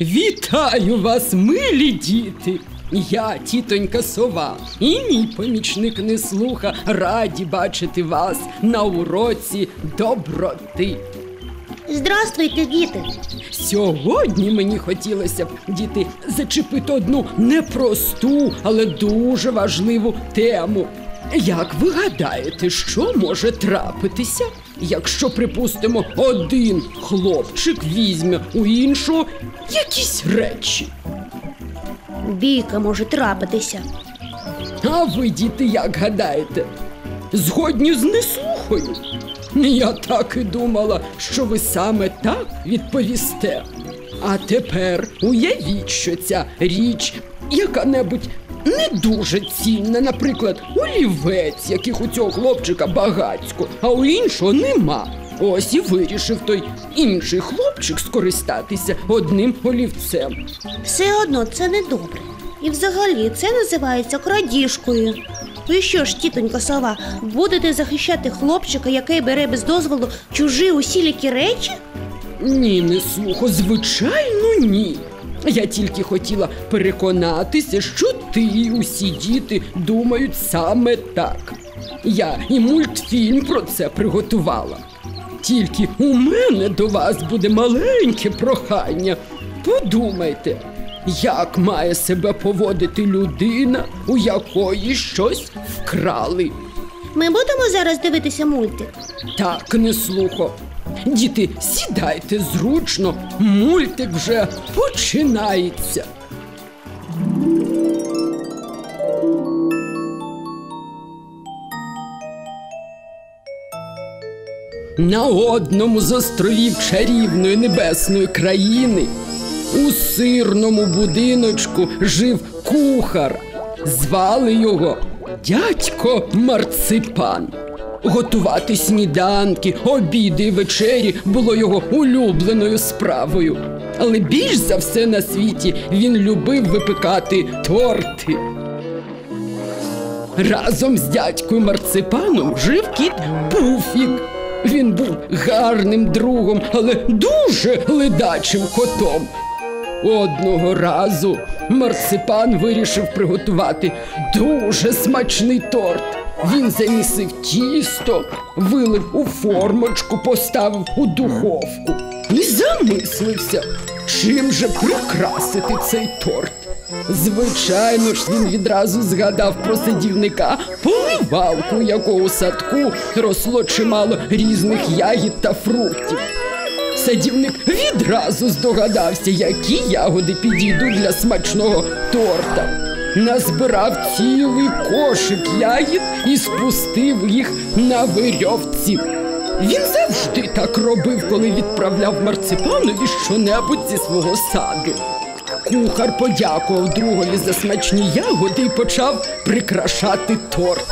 Вітаю вас, милі діти! Я, тітонька сова, і мій помічник неслуха раді бачити вас на уроці доброти. Здравствуйте, діти! Сьогодні мені хотілося б, діти, зачепити одну непросту, але дуже важливу тему. Як ви гадаєте, що може трапитися, якщо, припустимо, один хлопчик візьме у іншого якісь речі? Бійка може трапитися. А ви, діти, як гадаєте? Згодні з неслухою? Я так і думала, що ви саме так відповісте. А тепер уявіть, що ця річ яка-небудь не дуже цінна, наприклад, олівець, яких у цього хлопчика багацько, а у іншого нема. Ось і вирішив той інший хлопчик скористатися одним олівцем. Все одно це не добре. І взагалі це називається крадіжкою. Ви що ж, тітонька сова, будете захищати хлопчика, який бере без дозволу чужі усілякі речі? Ні, не слухо, звичайно, ні. Я тільки хотіла переконатися, що ти і усі діти думають саме так. Я і мультфільм про це приготувала. Тільки у мене до вас буде маленьке прохання. Подумайте, як має себе поводити людина, у якої щось вкрали. Ми будемо зараз дивитися мультик. Так, не слухо. Діти, сідайте зручно, мультик вже починається. На одному з островів чарівної небесної країни у сирному будиночку жив кухар. Звали його дядько Марципан. Готувати сніданки, обіди і вечері було його улюбленою справою. Але більш за все на світі він любив випекати торти. Разом з дядькою Марципаном жив кіт Пуфік. Він був гарним другом, але дуже ледачим котом. Одного разу марципан вирішив приготувати дуже смачний торт. Він замісив тісто, вилив у формочку, поставив у духовку і замислився, чим же прикрасити цей торт. Звичайно ж, він відразу згадав про садівника поливалку, якого у садку росло чимало різних ягід та фруктів. Садівник відразу здогадався, які ягоди підійдуть для смачного торта. Назбирав цілий кошик ягід і спустив їх на вирьовці. Він завжди так робив, коли відправляв марципанові щонебудь зі свого саду. Кухар подякував другові за смачні ягоди і почав прикрашати торт.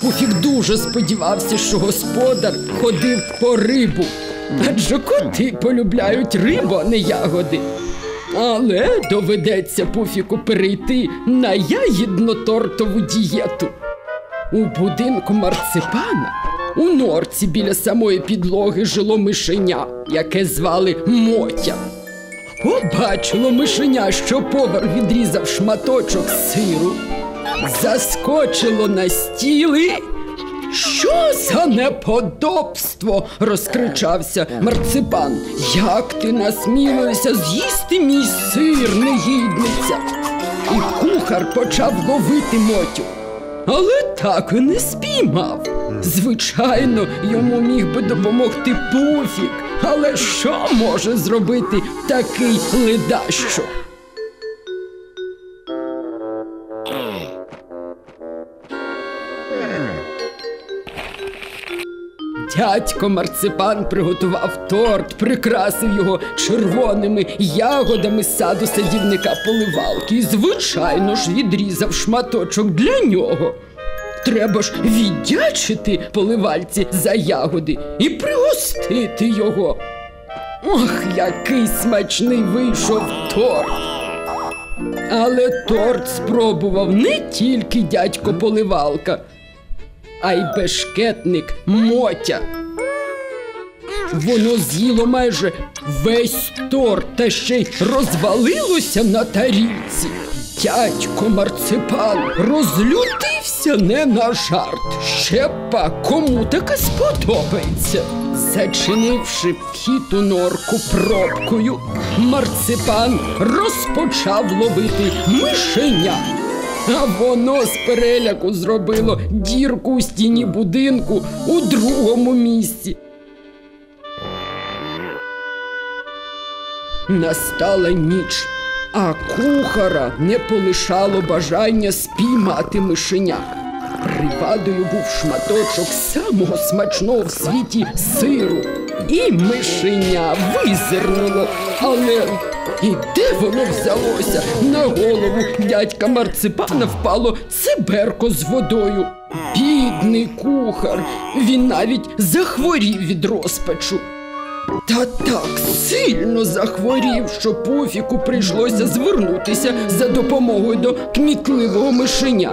Пуфік дуже сподівався, що господар ходив по рибу. Адже коти полюбляють рибу, а не ягоди. Але доведеться Пуфіку перейти на ягідно-тортову дієту. У будинку марципана у норці біля самої підлоги жило мишеня, яке звали Мотя. Побачило мишеня, що повар відрізав шматочок сиру, заскочило на стіл і... Що за неподобство? розкричався марципан. Як ти насмілився з'їсти мій сир, негідниця? І кухар почав ловити мотю. Але так і не спіймав. Звичайно, йому міг би допомогти пуфік. Але що може зробити такий ледащо? Дядько марципан приготував торт, прикрасив його червоними ягодами з саду садівника поливалки і, звичайно ж, відрізав шматочок для нього. Треба ж віддячити поливальці за ягоди і пригостити його. Ох, який смачний вийшов торт. Але торт спробував не тільки дядько поливалка, а й бешкетник Мотя. Воно з'їло майже весь торт та ще й розвалилося на тарілці. Дядько марципан розлютився не на жарт. Ще па кому таке сподобається. Зачинивши вхід у норку пробкою, марципан розпочав ловити мишеня. А воно з переляку зробило дірку у стіні будинку у другому місці. Настала ніч, а кухара не полишало бажання спіймати мишеня. Привадою був шматочок самого смачного в світі сиру. І мишеня визирнуло, але і де воно взялося? На голову дядька марципана впало циберко з водою. Бідний кухар, він навіть захворів від розпачу. Та так сильно захворів, що Пуфіку прийшлося звернутися за допомогою до кмітливого мишеня.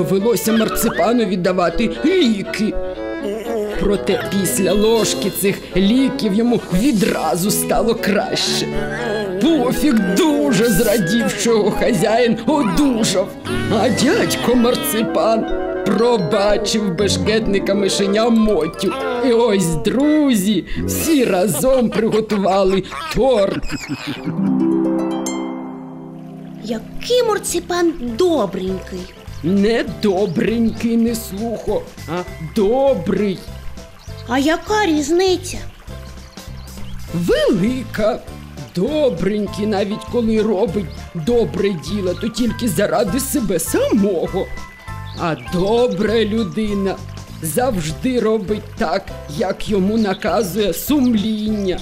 Довелося марципану віддавати ліки. Проте після ложки цих ліків йому відразу стало краще. Пофіг дуже зрадів, що хазяїн одужав, а дядько марципан пробачив бешкетника мишеня Мотю. І ось друзі всі разом приготували торт. Який марципан добренький. Не добренький, не слухо, а добрий. А яка різниця? Велика. Добренький, навіть коли робить добре діло, то тільки заради себе самого. А добра людина завжди робить так, як йому наказує сумління.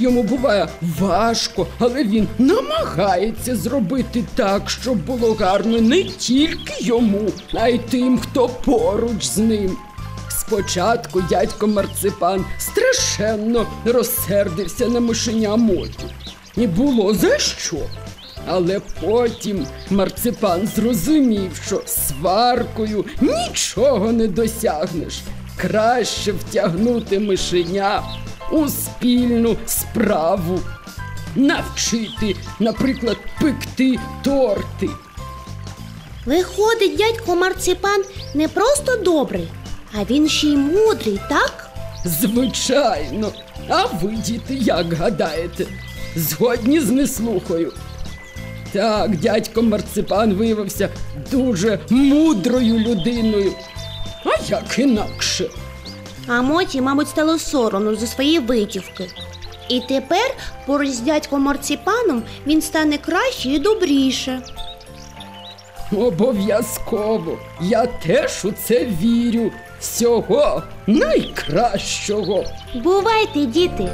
Йому буває важко, але він намагається зробити так, щоб було гарно не тільки йому, а й тим, хто поруч з ним. Спочатку дядько Марципан страшенно розсердився на мишеня Мотю. І було за що. Але потім марципан зрозумів, що сваркою нічого не досягнеш. Краще втягнути мишеня у спільну справу. Навчити, наприклад, пекти торти. Виходить, дядько марципан не просто добрий, а він ще й мудрий, так? Звичайно. А ви, діти, як гадаєте? Згодні з неслухою. Так, дядько Марципан виявився дуже мудрою людиною. А як інакше? А Моті, мабуть, стало соромно за свої витівки. І тепер поруч з дядьком марципаном він стане краще і добріше. Обов'язково. Я теж у це вірю. Всього найкращого. Бувайте, діти!